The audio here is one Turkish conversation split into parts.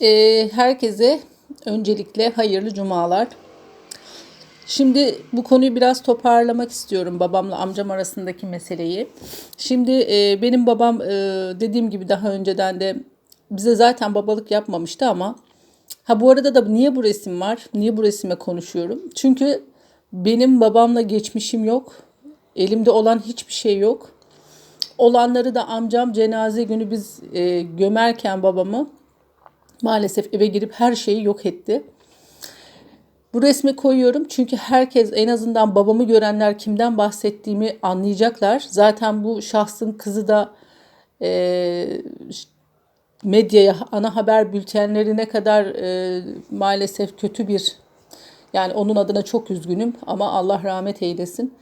Ee, herkese öncelikle hayırlı cumalar. Şimdi bu konuyu biraz toparlamak istiyorum babamla amcam arasındaki meseleyi. Şimdi e, benim babam e, dediğim gibi daha önceden de bize zaten babalık yapmamıştı ama ha bu arada da niye bu resim var? Niye bu resime konuşuyorum? Çünkü benim babamla geçmişim yok. Elimde olan hiçbir şey yok. Olanları da amcam cenaze günü biz e, gömerken babamı maalesef eve girip her şeyi yok etti. Bu resmi koyuyorum çünkü herkes en azından babamı görenler kimden bahsettiğimi anlayacaklar. Zaten bu şahsın kızı da e, medyaya, ana haber bültenlerine kadar e, maalesef kötü bir yani onun adına çok üzgünüm ama Allah rahmet eylesin.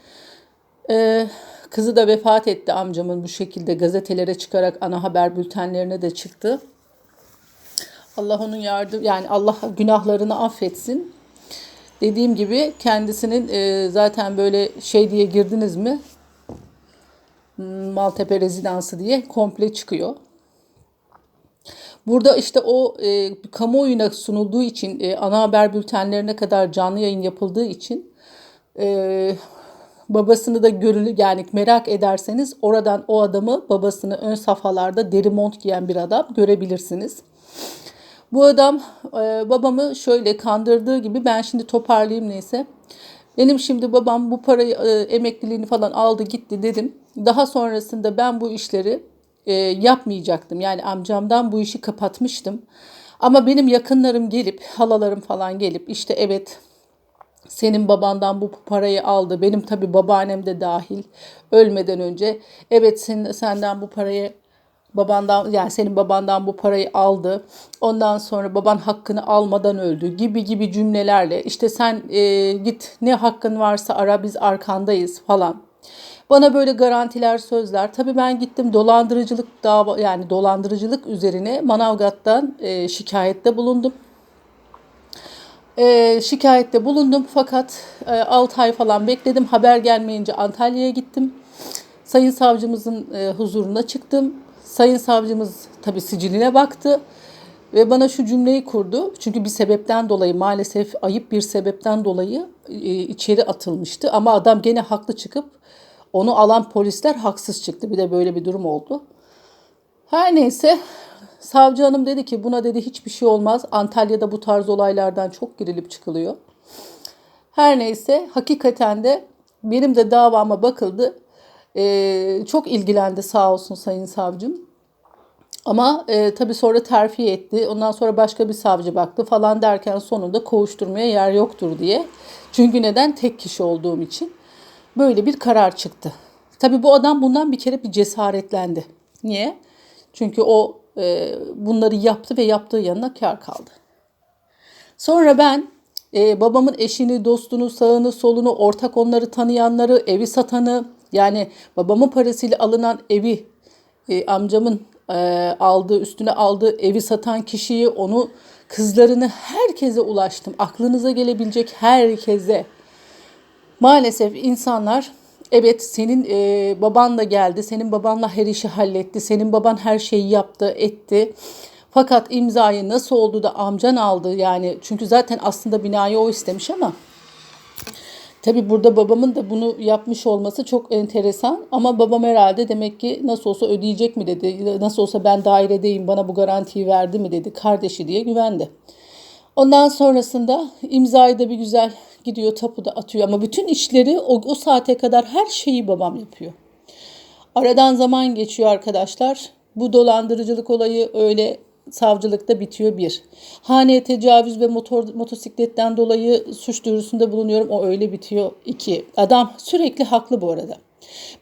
E, kızı da vefat etti amcamın bu şekilde gazetelere çıkarak ana haber bültenlerine de çıktı. Allah onun yardım yani Allah günahlarını affetsin. Dediğim gibi kendisinin e, zaten böyle şey diye girdiniz mi Maltepe Rezidansı diye komple çıkıyor. Burada işte o e, kamuoyuna sunulduğu için e, ana haber bültenlerine kadar canlı yayın yapıldığı için e, babasını da görülü yani merak ederseniz oradan o adamı babasını ön safhalarda deri mont giyen bir adam görebilirsiniz. Bu adam e, babamı şöyle kandırdığı gibi ben şimdi toparlayayım neyse. Benim şimdi babam bu parayı e, emekliliğini falan aldı gitti dedim. Daha sonrasında ben bu işleri e, yapmayacaktım. Yani amcamdan bu işi kapatmıştım. Ama benim yakınlarım gelip halalarım falan gelip işte evet senin babandan bu parayı aldı. Benim tabi babaannem de dahil ölmeden önce evet sen, senden bu parayı babandan yani senin babandan bu parayı aldı. Ondan sonra baban hakkını almadan öldü gibi gibi cümlelerle işte sen e, git ne hakkın varsa ara biz arkandayız falan. Bana böyle garantiler sözler. Tabii ben gittim dolandırıcılık dava yani dolandırıcılık üzerine Manavgat'tan e, şikayette bulundum. E, şikayette bulundum fakat e, 6 ay falan bekledim. Haber gelmeyince Antalya'ya gittim. Sayın savcımızın e, huzuruna çıktım. Sayın savcımız tabii siciline baktı ve bana şu cümleyi kurdu. Çünkü bir sebepten dolayı maalesef ayıp bir sebepten dolayı e, içeri atılmıştı. Ama adam gene haklı çıkıp onu alan polisler haksız çıktı. Bir de böyle bir durum oldu. Her neyse savcı hanım dedi ki buna dedi hiçbir şey olmaz. Antalya'da bu tarz olaylardan çok girilip çıkılıyor. Her neyse hakikaten de benim de davama bakıldı. Ee, çok ilgilendi sağ olsun sayın savcım. Ama e, tabii sonra terfi etti. Ondan sonra başka bir savcı baktı falan derken sonunda kovuşturmaya yer yoktur diye. Çünkü neden? Tek kişi olduğum için. Böyle bir karar çıktı. Tabii bu adam bundan bir kere bir cesaretlendi. Niye? Çünkü o e, bunları yaptı ve yaptığı yanına kar kaldı. Sonra ben e, babamın eşini, dostunu, sağını, solunu, ortak onları tanıyanları, evi satanı, yani babamın parasıyla alınan evi e, amcamın e, aldığı, üstüne aldığı evi satan kişiyi, onu kızlarını herkese ulaştım. Aklınıza gelebilecek herkese. Maalesef insanlar evet senin e, baban da geldi, senin babanla her işi halletti, senin baban her şeyi yaptı, etti. Fakat imzayı nasıl oldu da amcan aldı yani çünkü zaten aslında binayı o istemiş ama Tabi burada babamın da bunu yapmış olması çok enteresan ama babam herhalde demek ki nasıl olsa ödeyecek mi dedi. Nasıl olsa ben dairedeyim bana bu garantiyi verdi mi dedi kardeşi diye güvendi. Ondan sonrasında imzayı da bir güzel gidiyor tapuda atıyor ama bütün işleri o, o saate kadar her şeyi babam yapıyor. Aradan zaman geçiyor arkadaşlar. Bu dolandırıcılık olayı öyle savcılıkta bitiyor bir. Haneye tecavüz ve motor motosikletten dolayı suç duyurusunda bulunuyorum. O öyle bitiyor. iki. Adam sürekli haklı bu arada.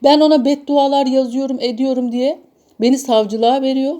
Ben ona beddualar yazıyorum ediyorum diye beni savcılığa veriyor.